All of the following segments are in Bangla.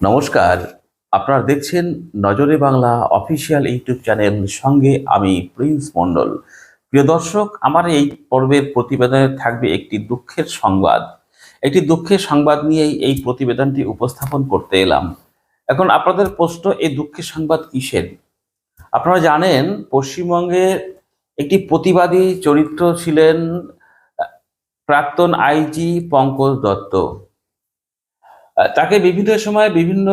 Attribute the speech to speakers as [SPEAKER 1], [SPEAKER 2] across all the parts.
[SPEAKER 1] নমস্কার। আপনারা দেখছেন নজরে বাংলা অফিসিয়াল ইউটিউব চ্যানেল সঙ্গে আমি প্রিন্স মণ্ডল। প্রিয় দর্শক, আমার এই পর্বের প্রতিবেদনে থাকবে একটি দুঃখের সংবাদ। একটি দুঃখের সংবাদ নিয়েই এই প্রতিবেদনটি উপস্থাপন করতে এলাম। এখন আপনাদের প্রশ্ন, এই দুঃখের সংবাদ কিসের? আপনারা জানেন পশ্চিমবঙ্গের একটি প্রতিবাদী চরিত্র ছিলেন প্রাক্তন আইজি পঙ্কজ দত্ত। তাকে বিভিন্ন সময় বিভিন্ন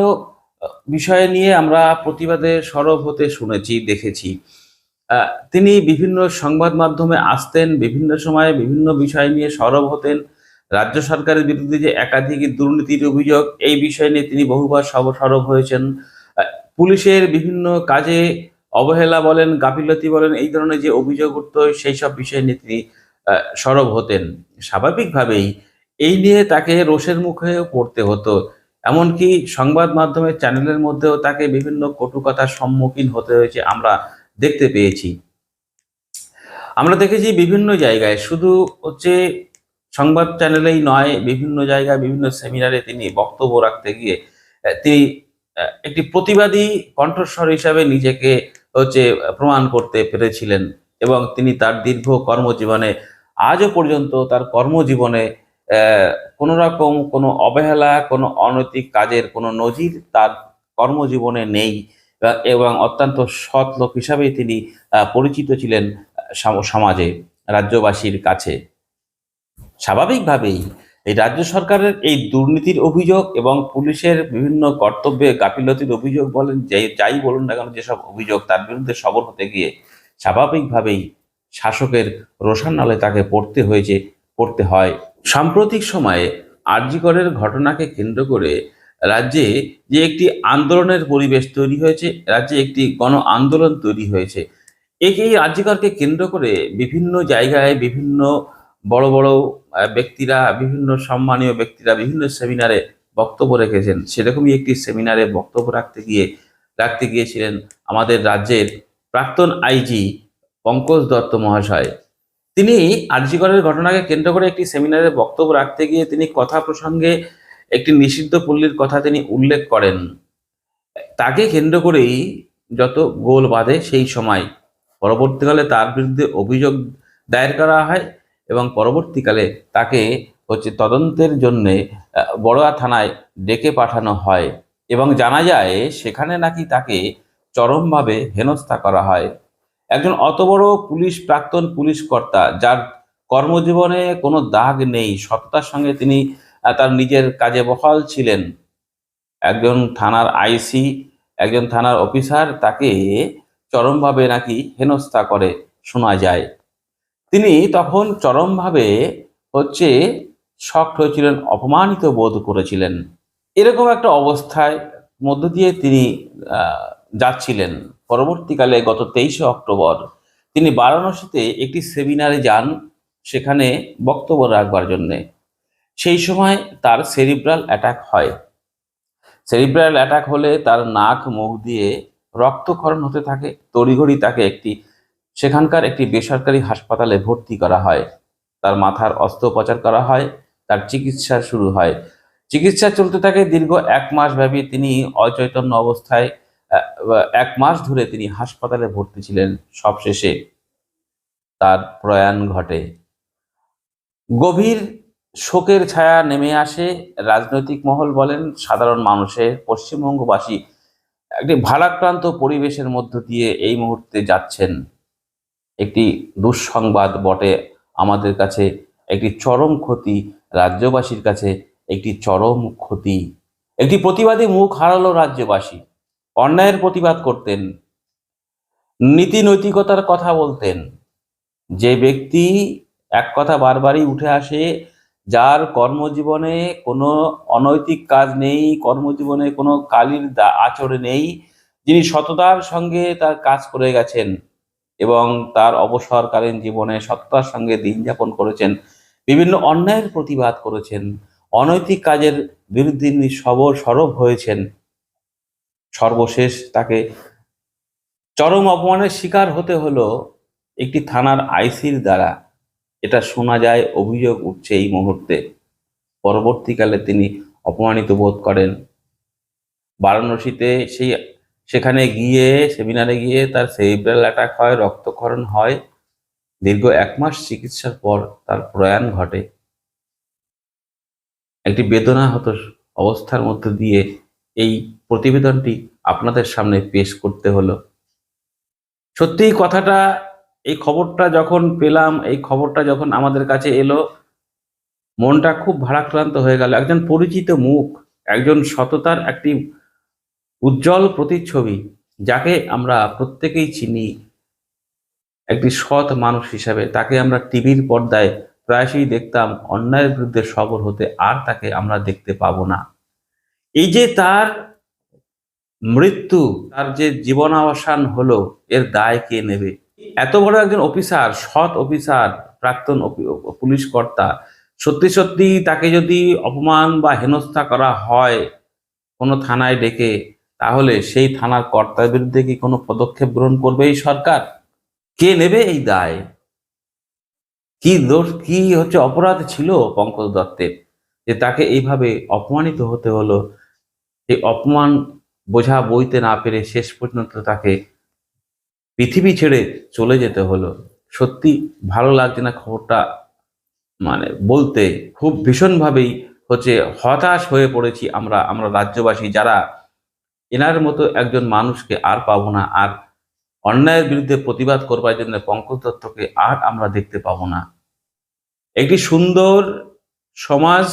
[SPEAKER 1] বিষয় নিয়ে আমরা প্রতিবাদে সরব হতে শুনেছি, দেখেছি। তিনি বিভিন্ন সংবাদ মাধ্যমে আসতেন, বিভিন্ন সময়ে বিভিন্ন বিষয় নিয়ে সরব হতেন। রাজ্য সরকারের বিরুদ্ধে যে একাধিক দুর্নীতির অভিযোগ, এই বিষয় নিয়ে তিনি বহুবার সরব হয়েছেন। পুলিশের বিভিন্ন কাজে অবহেলা বলেন, গাফিলতি বলেন, এই ধরনের যে অভিযোগ উঠত, সেই সব বিষয় নিয়ে তিনি সরব হতেন। স্বাভাবিকভাবেই এই নিয়ে তাকে রোষের মুখেও পড়তে হতো। এমনকি সংবাদ মাধ্যমের চ্যানেলের মধ্যেও তাকে বিভিন্ন কটুকথার সম্মুখীন হতে হয়েছে আমরা দেখতে পেয়েছি। আমরা দেখেছি বিভিন্ন জায়গায়, শুধু হচ্ছে সংবাদ চ্যানেলেই নয়, বিভিন্ন জায়গায়, বিভিন্ন সেমিনারে তিনি বক্তব্য রাখতে গিয়ে তিনি একটি প্রতিবাদী কণ্ঠস্বর হিসাবে নিজেকে হচ্ছে প্রমাণ করতে পেরেছিলেন এবং তিনি তার দীর্ঘ কর্মজীবনে, আজও পর্যন্ত তার কর্মজীবনে কোনো রকম কোনো অবহেলা, কোনো অনৈতিক কাজের কোনো নজির তার কর্মজীবনে নেই এবং- অত্যন্ত সৎ লোক হিসাবেই তিনি পরিচিত ছিলেন সমাজে, রাজ্যবাসীর কাছে। স্বাভাবিকভাবেই এই রাজ্য সরকারের এই দুর্নীতির অভিযোগ এবং পুলিশের বিভিন্ন কর্তব্যে গাফিলতির অভিযোগ বলেন, যে, যাই বলুন না কেন যেসব অভিযোগ তার বিরুদ্ধে সবর হতে গিয়ে স্বাভাবিকভাবেই শাসকের রোশান নালে তাকে পড়তে হয়েছে, পড়তে হয়। সাম্প্রতিক সময়ে আরজিকরের ঘটনাকে কেন্দ্র করে রাজ্যে যে একটি আন্দোলনের পরিবেশ তৈরি হয়েছে, রাজ্যে একটি গণ আন্দোলন তৈরি হয়েছে এই আরজিকরকে কেন্দ্র করে বিভিন্ন জায়গায় বিভিন্ন বড় বড় ব্যক্তিরা, বিভিন্ন সম্মানীয় ব্যক্তিরা বিভিন্ন সেমিনারে বক্তব্য রেখেছেন। সেরকমই একটি সেমিনারে বক্তব্য রাখতে গিয়ে, রাখতে গিয়েছিলেন আমাদের রাজ্যের প্রাক্তন আইজি পঙ্কজ দত্ত মহাশয়। তিনি আরজিকরের ঘটনাকে কেন্দ্র করে একটি সেমিনারে বক্তব্য রাখতে গিয়ে তিনি কথা প্রসঙ্গে একটি নিষিদ্ধ পল্লীর কথা তিনি উল্লেখ করেন। তাকে কেন্দ্র করেই যত গোল বাঁধে সেই সময় পরবর্তীকালে তার বিরুদ্ধে অভিযোগ দায়ের করা হয় এবং পরবর্তীকালে তাকে হচ্ছে তদন্তের জন্য বড়োয়া থানায় ডেকে পাঠানো হয় এবং জানা যায় সেখানে নাকি তাকে চরমভাবে হেনস্থা করা হয়। একজন অত বড় পুলিশ প্রাক্তন পুলিশ কর্তা, যার কর্মজীবনে কোনো দাগ নেই, সততার সঙ্গে তিনি তার নিজের কাজে বহাল ছিলেন। একজন থানার আইসি, একজন থানার অফিসার, তাকে চরমভাবে নাকি হেনস্থা করে, শোনা যায়। তিনি তখন চরমভাবে হচ্ছে শক্ট হয়েছিলেন, অপমানিত বোধ করেছিলেন। এরকম একটা অবস্থায় মধ্য দিয়ে তিনি যাচ্ছিলেন। পরবর্তীকালে গত তেইশে অক্টোবর তিনি বারাণসীতে একটি সেমিনারে যান, সেখানে বক্তব্য রাখবার জন্যে। সেই সময় তার সেরিব্রাল অ্যাটাক হয়। সেরিব্রাল অ্যাটাক হলে তার নাক, মুখ দিয়ে রক্তক্ষরণ হতে থাকে। তড়িঘড়ি তাকে একটি, সেখানকার একটি বেসরকারি হাসপাতালে ভর্তি করা হয়। তার মাথার অস্ত্রোপচার করা হয়, তার চিকিৎসা শুরু হয়। চিকিৎসা চলতে থাকে দীর্ঘ এক মাস ব্যাপী। তিনি অচৈতন্য অবস্থায় এক মাস ধরে তিনি হাসপাতালে ভর্তি ছিলেন। সবশেষে তার প্রয়াণ ঘটে। গভীর শোকের ছায়া নেমে আসে। রাজনৈতিক মহল বলেন, সাধারণ মানুষের, পশ্চিমবঙ্গবাসী একটি ভারাক্রান্ত পরিবেশের মধ্য দিয়ে এই মুহূর্তে যাচ্ছেন। একটি দুঃসংবাদ বটে। আমাদের কাছে একটি চরম ক্ষতি, রাজ্যবাসীর কাছে একটি চরম ক্ষতি। একটি প্রতিবাদী মুখ হারালো রাজ্যবাসী। অন্যায়ের প্রতিবাদ করতেন নীতি নৈতিকতার কথা বলতেন। যে ব্যক্তি এক কথা বারবারই উঠে আসে, যার কর্মজীবনে কোনো অনৈতিক কাজ নেই, কর্মজীবনে কোনো কালির আচরণ নেই, যিনি সততার সঙ্গে তার কাজ করে গেছেন এবং তার অবসরকালীন জীবনে সততার সঙ্গে দিন যাপন করেছেন, বিভিন্ন অন্যায়ের প্রতিবাদ করেছেন, অনৈতিক কাজের বিরুদ্ধে তিনি সবর সরব হয়েছেন। সর্বশেষ তাকে চরম অপমানের শিকার হতে হলো একটি থানার আইসির দ্বারা। এটা শোনা যায়, অভিযোগ উঠছে এই মুহূর্তে। পরবর্তীকালে তিনি অপমানিত বোধ করেন। বারাণসীতে সেই, সেখানে গিয়ে, সেমিনারে গিয়ে তার সেরিব্রাল অ্যাটাক হয়, রক্তক্ষরণ হয়। দীর্ঘ এক মাস চিকিৎসার পর তার প্রয়াণ ঘটে। একটি বেদনাহত অবস্থার মধ্যে দিয়ে এই প্রতিবেদনটি আপনাদের সামনে পেশ করতে হলো। সত্যিই কথাটা, এই খবরটা যখন পেলাম, এই খবরটা যখন আমাদের কাছে এলো, মনটা খুব ভারাক্রান্ত হয়ে গেল। একজন পরিচিত মুখ, একজন সততার একটি উজ্জ্বল প্রতিচ্ছবি, যাকে আমরা প্রত্যেকেই চিনি, একটি সৎ মানুষ হিসাবে। তাকে আমরা টিভির পর্দায় প্রায়শই দেখতাম, অন্যায়ের বিরুদ্ধে সবর হতে আর তাকে আমরা দেখতে পাবো না। এই যে তার মৃত্যু, তার যে জীবনাবসান হলো, এর দায় কে নেবে? এত বড় একজন অফিসার, সৎ অফিসার, প্রাক্তন পুলিশ কর্তা, সত্যি সত্যি তাকে যদি অপমান বা হেনস্থা করা হয় কোনো থানায় ডেকে, তাহলে সেই থানার কর্তার বিরুদ্ধে কি কোনো পদক্ষেপ গ্রহণ করবে এই সরকার? কে নেবে এই দায়? কি দোষ, কি হচ্ছে অপরাধ ছিল পঙ্কজ দত্তের? যে তাকে এইভাবে অপমানিত হতে হলো এই অপমান বোঝা বইতে না পেরে শেষ পর্যন্ত তাকে পৃথিবী ছেড়ে চলে যেতে হলো। সত্যি ভালো লাগছে না খবরটা। মানে বলতে খুব ভীষণভাবেই হচ্ছে হতাশ হয়ে পড়েছি আমরা আমরা রাজ্যবাসী যারা এনার মতো একজন মানুষকে আর পাবো না, আর অন্যায়ের বিরুদ্ধে প্রতিবাদ করবার জন্য পঙ্কজ দত্তকে আর আমরা দেখতে পাবো না। একটি সুন্দর সমাজ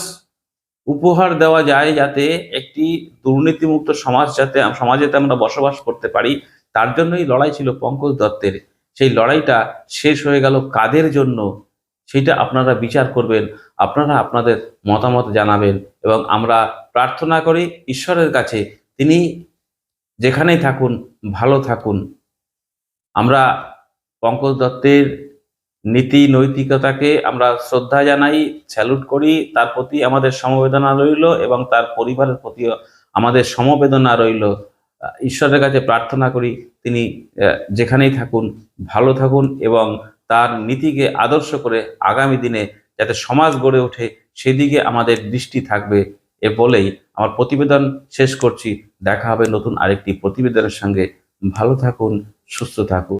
[SPEAKER 1] উপহার দেওয়া যায় যাতে একটি দুর্নীতিমুক্ত সমাজ যাতে সমাজেতে আমরা বসবাস করতে পারি, তার জন্যই লড়াই ছিল পঙ্কজ দত্তের। সেই লড়াইটা শেষ হয়ে গেল কাদের জন্য? সেটা আপনারা বিচার করবেন, আপনারা আপনাদের মতামত জানাবেন এবং আমরা প্রার্থনা করি ঈশ্বরের কাছে, তিনি যেখানেই থাকুন, ভালো থাকুন। আমরা পঙ্কজ দত্তের নীতি নৈতিকতাকে আমরা শ্রদ্ধা জানাই স্যালুট করি, তার প্রতি আমাদের সমবেদনা রইল এবং তার পরিবারের প্রতিও আমাদের সমবেদনা রইল। ঈশ্বরের কাছে প্রার্থনা করি, তিনি যেখানেই থাকুন, ভালো থাকুন এবং তার নীতিকে আদর্শ করে আগামী দিনে যাতে সমাজ গড়ে ওঠে, সেদিকে আমাদের দৃষ্টি থাকবে এ বলেই আমার প্রতিবেদন শেষ করছি। দেখা হবে নতুন আরেকটি প্রতিবেদনের সঙ্গে। ভালো থাকুন, সুস্থ থাকুন।